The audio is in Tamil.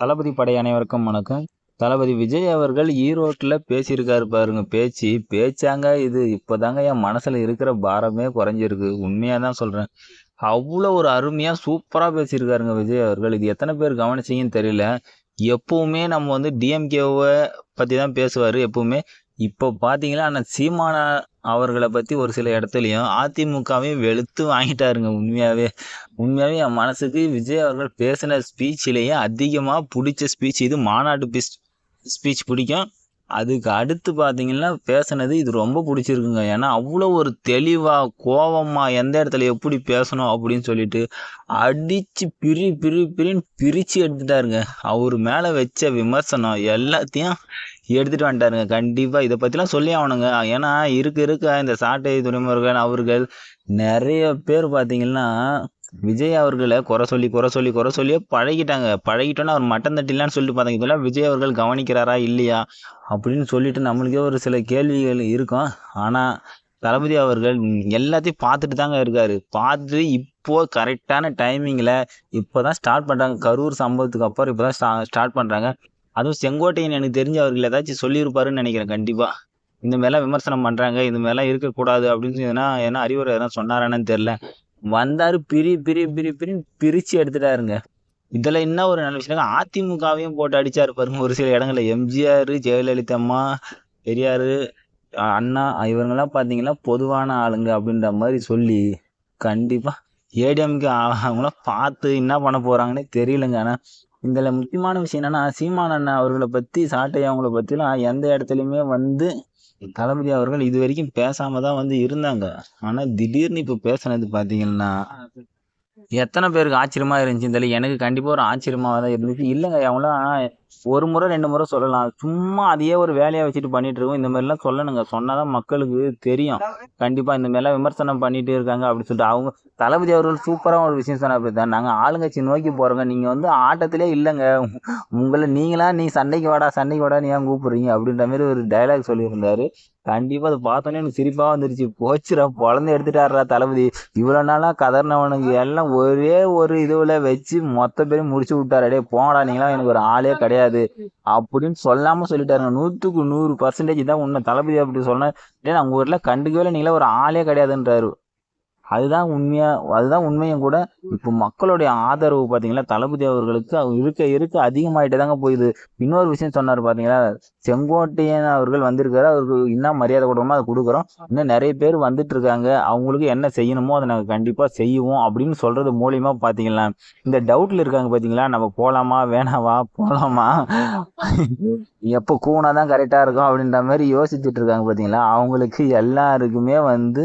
தளபதி படை அனைவருக்கும் வணக்கம். தளபதி விஜய் அவர்கள் ஈரோட்டில் பேசியிருக்காரு பாருங்க பேச்சு. பேச்சாங்க இது. இப்போதாங்க என் மனசில் இருக்கிற பாரமே குறைஞ்சிருக்கு. உண்மையாக தான் சொல்கிறேன் அவ்வளோ ஒரு அருமையாக சூப்பராக பேசியிருக்காருங்க விஜய் அவர்கள். இது எத்தனை பேர் கவனிச்சிங்கன்னு தெரியல. எப்போவுமே நம்ம வந்து டிஎம்கேவை பற்றி தான் பேசுவார் எப்போவுமே. இப்போ பார்த்தீங்களா ஆனால் சீமான அவர்களை பற்றி ஒரு சில இடத்துலையும் அதிமுகவையும் வெளுத்து வாங்கிட்டாருங்க உண்மையாகவே உண்மையாகவே என் மனசுக்கு விஜய் அவர்கள் பேசின ஸ்பீச்சிலேயே அதிகமாக பிடிச்ச ஸ்பீச் இது மாநாட்டு ஸ்பீச் பிடிக்கும். அதுக்கு அடுத்து பார்த்தீங்கன்னா பேசுனது இது ரொம்ப பிடிச்சிருக்குங்க. ஏன்னா அவ்வளோ ஒரு தெளிவாக கோவமாக எந்த இடத்துல எப்படி பேசணும் அப்படின்னு சொல்லிட்டு அடித்து பிரி பிரி பிரின்னு பிரித்து எடுத்துட்டாருங்க. அவர் மேலே வச்ச விமர்சனம் எல்லாத்தையும் எடுத்துகிட்டு வந்துட்டாருங்க. கண்டிப்பாக இதை பற்றிலாம் சொல்லி ஆகணுங்க. ஏன்னா இருக்க இருக்க இந்த சாட்டை துறைமுருகன் அவர்கள் நிறைய பேர் பார்த்தீங்கன்னா விஜய் அவர்களை குறை சொல்லி குறை சொல்லி குறை சொல்லியே பழகிட்டாங்க. பழகிட்டோன்னா அவர் மட்டன் தட்டிலான்னு சொல்லிட்டு பார்த்தாங்க. இதெல்லாம் விஜய் அவர்கள் கவனிக்கிறாரா இல்லையா? அப்படின்னு சொல்லிட்டு நம்மளுக்கே ஒரு சில கேள்விகள் இருக்கும். ஆனால் தளபதி அவர்கள் எல்லாத்தையும் பார்த்துட்டு தாங்க இருக்காரு. பார்த்துட்டு இப்போ கரெக்டான டைமிங்கில் இப்போ தான் ஸ்டார்ட் பண்ணுறாங்க கரூர் சம்பவத்துக்கு அப்புறம் இப்போ தான் ஸ்டா ஸ்டார்ட் பண்ணுறாங்க அதுவும் செங்கோட்டையன் எனக்கு தெரிஞ்ச அவர்கள் ஏதாச்சும் சொல்லியிருப்பாருன்னு நினைக்கிறேன் கண்டிப்பாக இந்த மாதிரிலாம் விமர்சனம் பண்ணுறாங்க இந்த மாதிரிலாம் இருக்கக்கூடாது அப்படின்னு சொன்னால் ஏன்னா அறிவுரை எதனா சொன்னாரானு தெரில வந்தார் பிரி பிரி பிரி பிரி பிரித்து எடுத்துட்டாருங்க. இதில் என்ன ஒரு நல்ல விஷயம் அதிமுகவையும் போட்டு அடிச்சாரு பாருங்க ஒரு சில இடங்கள்ல. எம்ஜிஆர் ஜெயலலிதா அம்மா பெரியார் அண்ணா இவங்கெல்லாம் பார்த்தீங்கன்னா பொதுவான ஆளுங்க அப்படின்ற மாதிரி சொல்லி கண்டிப்பாக ஏடிஎம்கே அவங்களாம் பார்த்து என்ன பண்ண போகிறாங்கன்னே தெரியலங்க. ஆனால் இதில் முக்கியமான விஷயம் என்னன்னா சீமான் அண்ணா அவர்களை பற்றி சாட்டை அவங்கள பற்றிலாம் எந்த இடத்துலையுமே வந்து தளபதி அவர்கள் இது வரைக்கும் பேசாம தான் வந்து இருந்தாங்க. ஆனால் திடீர்னு இப்போ பேசுனது பார்த்தீங்கன்னா எத்தனை பேருக்கு ஆச்சரியமா இருந்துச்சு தெரியல எனக்கு கண்டிப்பாக ஒரு ஆச்சரியமாக தான் இருந்துச்சு. இல்லைங்க அவங்களாம் ஒரு முறை ரெண்டு முறை சொல்லலாம். சும்மா அதையே ஒரு வேலையை வச்சுட்டு பண்ணிட்டு இருக்கோம் இந்த மாதிரிலாம் சொல்லணுங்க. சொன்னால் தான் மக்களுக்கு தெரியும். கண்டிப்பாக இந்த மாதிரிலாம் விமர்சனம் பண்ணிட்டு இருக்காங்க அப்படின்னு சொல்லிட்டு அவங்க தளபதி அவர்கள் சூப்பராக ஒரு விஷயம் சொன்ன அப்படி தான் நாங்கள் ஆளுங்கட்சி நோக்கி போகிறோங்க நீங்கள் வந்து ஆட்டத்திலே இல்லைங்க. உங்களை நீங்களாம் நீ சண்டைக்கு வாடா சண்டைக்கு வாடா நீ ஏன் கூப்பிட்றீங்க? அப்படின்ற மாதிரி ஒரு டைலாக் சொல்லியிருந்தாரு. கண்டிப்பாக அதை பார்த்தோன்னே எனக்கு சிரிப்பாக வந்துருச்சு. போச்சுடா குழந்தை எடுத்துட்டாரா தளபதி. இவ்வளோ நாளாக கதர்னவனுக்கு எல்லாம் ஒரே ஒரு இதுவில் வச்சு மொத்த பேரும் முடிச்சு விட்டாரு. டே போடா நீங்களாம் எனக்கு ஒரு ஆளே கிடையாது. அப்படின்னு சொல்லாமல் சொல்லிட்டாருங்க. நூற்றுக்கு நூறு பர்சன்டேஜ் தான் உண்மை. தளபதி அப்படி நான் உங்கள் ஊரில் கண்டுக்கவே நீங்களா ஒரு ஆளே கிடையாதுன்றாரு. அதுதான் உண்மையாக அதுதான் உண்மையும் கூட. இப்போ மக்களுடைய ஆதரவு பார்த்தீங்களா தளபதி அவர்களுக்கு இருக்க இருக்க அதிகமாகிட்டே தாங்க போகுது. இன்னொரு விஷயம் சொன்னார் பார்த்தீங்களா செங்கோட்டையன் அவர்கள் வந்திருக்காரு அவருக்கு என்ன மரியாதை கொடுக்கணுமோ அதை கொடுக்குறோம். இன்னும் நிறைய பேர் வந்துட்டு இருக்காங்க அவங்களுக்கு என்ன செய்யணுமோ அதை நாங்கள் கண்டிப்பாக செய்வோம் அப்படின்னு சொல்கிறது மூலியமாக பார்த்தீங்களா இந்த டவுட்டில் இருக்காங்க பார்த்தீங்களா நம்ம போகலாமா வேணாவா போகலாமா எப்போ கூனா தான் கரெக்டாக இருக்கும் அப்படின்ற மாதிரி யோசிச்சுட்டு இருக்காங்க பார்த்தீங்களா அவங்களுக்கு எல்லாருக்குமே வந்து